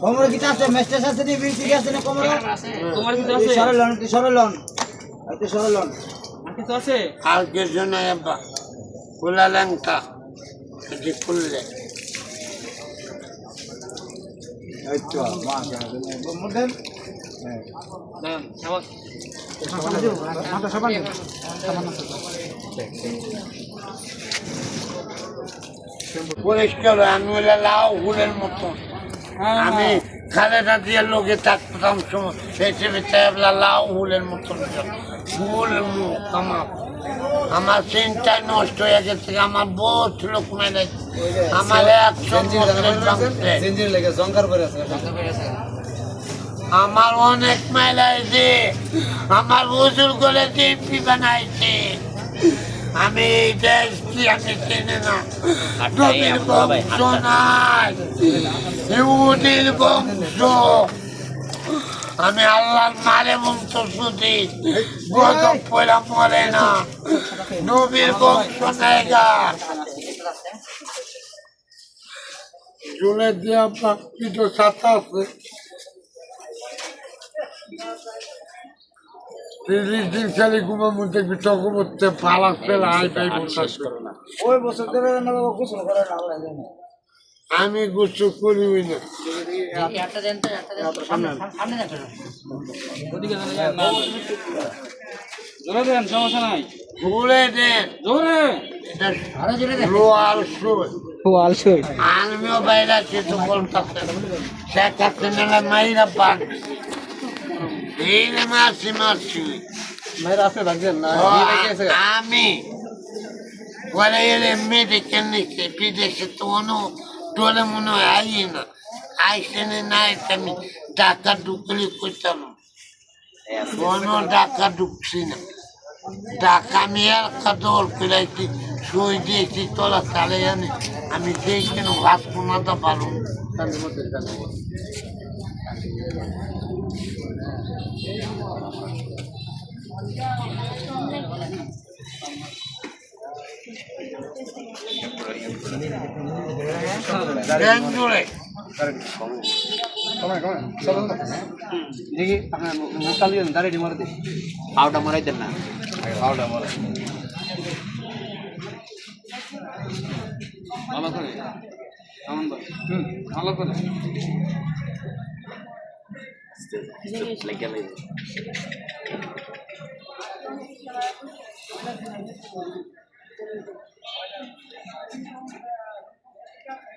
কোমরে কি আছে মেস্টেস আছে নি আছে না কোমরে তোমার আছে। সরে লন তুই সরে লন আর তুই সরে লন আর কিছু আছে? আর নাই আব্বা খোলা লেঙ্কা এই তো মা সাবাস। মাথা সাবান পরিষ্কার হয়, আমি বলে লাউ ফুলের মতন। আমি খালেদা দিয়ে লোকে থাকতাম হিসেবে চাইবলা লাউ ফুলের মতন ফুল মুখ আমার। আমার চিন্তায় নষ্ট হয়ে গেছে আমার বহুত লোক মেরে আমার একশো বছরের লেগে আছে। আমার অনেক মেলাইছে আমার বুজুর করে দিব্যি বানাইছে। আমি এই দেশ আমি চিনি না। নবীর বংশ নাই। ইহুদির বংশ। আমি আল্লাহর মারে বংশ শুধু। গজব পয়লা মরে না। নবীর বংশ নাই গা। জুলে দিয়ে আপনার কিছু ছাতা আছে। খালি মধ্যে বিতর্ক করতে পালা ফেলা আই পাই বলতে ওই বছর ধরে গোসল করে না আমরা জানি। আমি গুছু করিবই না। ওদিকে দাঁড়ান, না, না। জোরে দেন সমস্যা নাই। ঘুরে দেন। জোরে। লোয়ার শুই আমিও বাইরে আছি তো শেখ হাসিনা মাইরা পান আছে না আমি পরে এলে নিচ্ছে বিদেশে তো অন্য মনে হয় আই না আইসে না আমি ডাকা ঢুকলি করতাম কোনো ডাকা ঢুকছি না ডাকা আমি এলাকা দৌড় ফেলাইছি সই দিয়েছি তোলা চালে জানি আমি যেই কেন ঘাস কোনাতে পারুন দেখি আপনার মুখ কালি দাঁড়িয়ে মারে দিই পাউডার মারাই দেন না পাউডার মারাই ভালো করে কেমন ভাই হুম ভালো করে হুম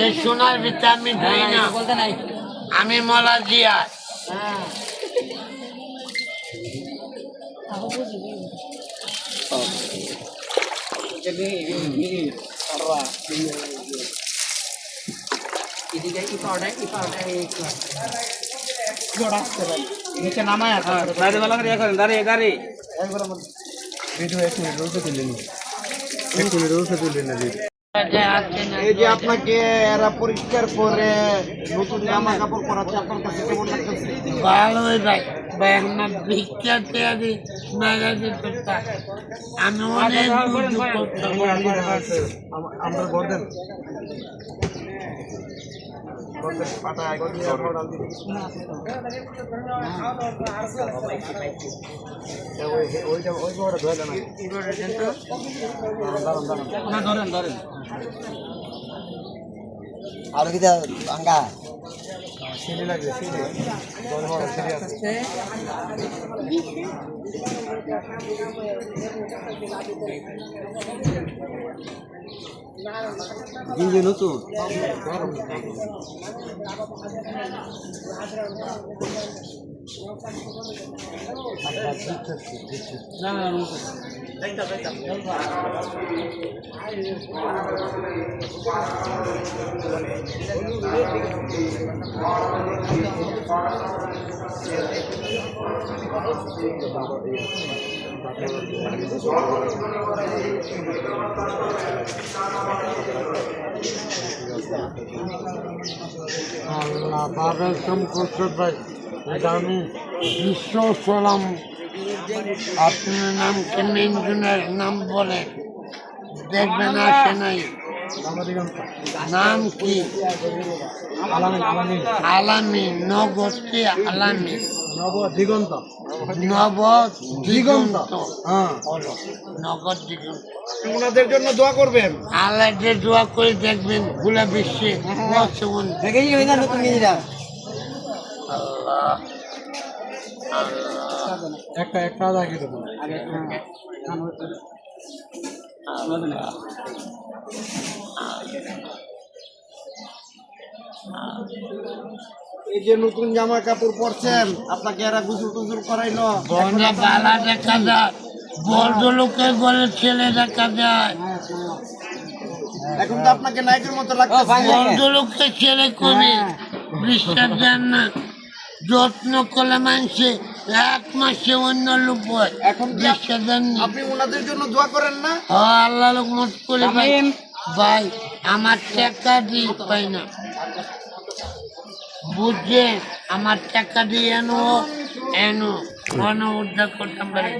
এই সোনার ভিতরে আমি ধুই না। আমি মলা জিয়া। নিচে নামায় আছে দাঁড়িয়ে ভালো করে ইয়ে করেন দাঁড়িয়ে। দাঁড়িয়ে ভিডিও এক মিনিট রোজে তুলে নি। এক মিনিট রোজে তুলে না এই যে আপনাকে এরা পরিষ্কার করে নতুন জামা কাপড় পরাচ্ছে আপনার কাছে কেমন লাগতেছে ভালোই ভাই ভাই আমার ভিক্ষা তৈরি মেলা দিত আমি অনেক আমরা ঘর আর কি ভাঙ্গা। সিঁড়ি লাগবে সিঁড়ি। দশ বারো সিঁড়ি আছে। গিঞ্জি নতুন না না না আল্লাহ বাবা সম্পর্কে ভাই। এটা আমি বিশ্ব সালাম আপনার নাম কি মেনজনের নাম বলে? দেখবেন আসে নাই। নাম কি? আলামী নগরটি আলামী নব দিগন্ত। নব দিগন্ত হ্যাঁ। নগর দিগন্ত। ওনাদের জন্য দোয়া করবেন। আল্লাহ যে দোয়া করে দেখবেনগুলা বিশ্বে বর্তমান দেখেছি না নতুন গিঞ্জিটা একটা একটা আদা এই যে নতুন জামা কাপড় পরছেন আপনাকে এরা গুসল টুসুল করাইলো। বন্ধা বালা দেখা যায় বড় ছেলে দেখা যায়। এখন তো আপনাকে নায়কের মতো লাগতেছে। বড় লোকের ছেলে কবি বিশ্বাস দেন না যত্ন করলে মানুষে এক মাসে অন্য লোক হয়। এখন বিশ্বাস দেন আপনি ওনাদের জন্য দোয়া করেন না? আল্লাহ লোক মত করে ভাই। ভাই আমার টাকা দিয়ে পাই না। বুঝছে আমার টাকা দিয়ে এনো এনো। মন উদ্ধার করতাম পারি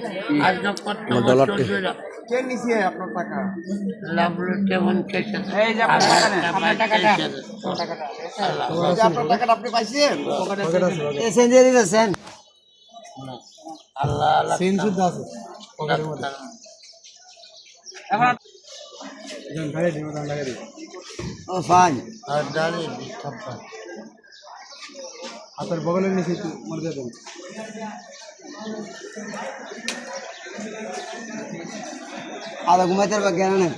আজকে ধরে কে নিছে আপনার টাকা? লাভলু কেমন কেসে। এই যে আপনার টাকা নেন, আপনার টাকাটা। এই যে আপনার টাকাটা আপনি পাইছেন? এসেন দিয়ে দিতেছেন আল্লাহ আল্লাহ। সেন শুদ্ধ আছে এখন ও ফাইন আর দাঁড়িয়ে দিতাম হাতের বগলের নিচে মরে যাবেন আদা ঘুমাইতে পারবে, জ্ঞান নেই।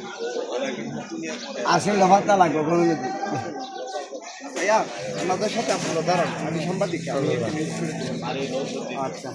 আসলে লফারটা লাগবে, কোনো ভাইয়া আমাদের সাথে। আচ্ছা।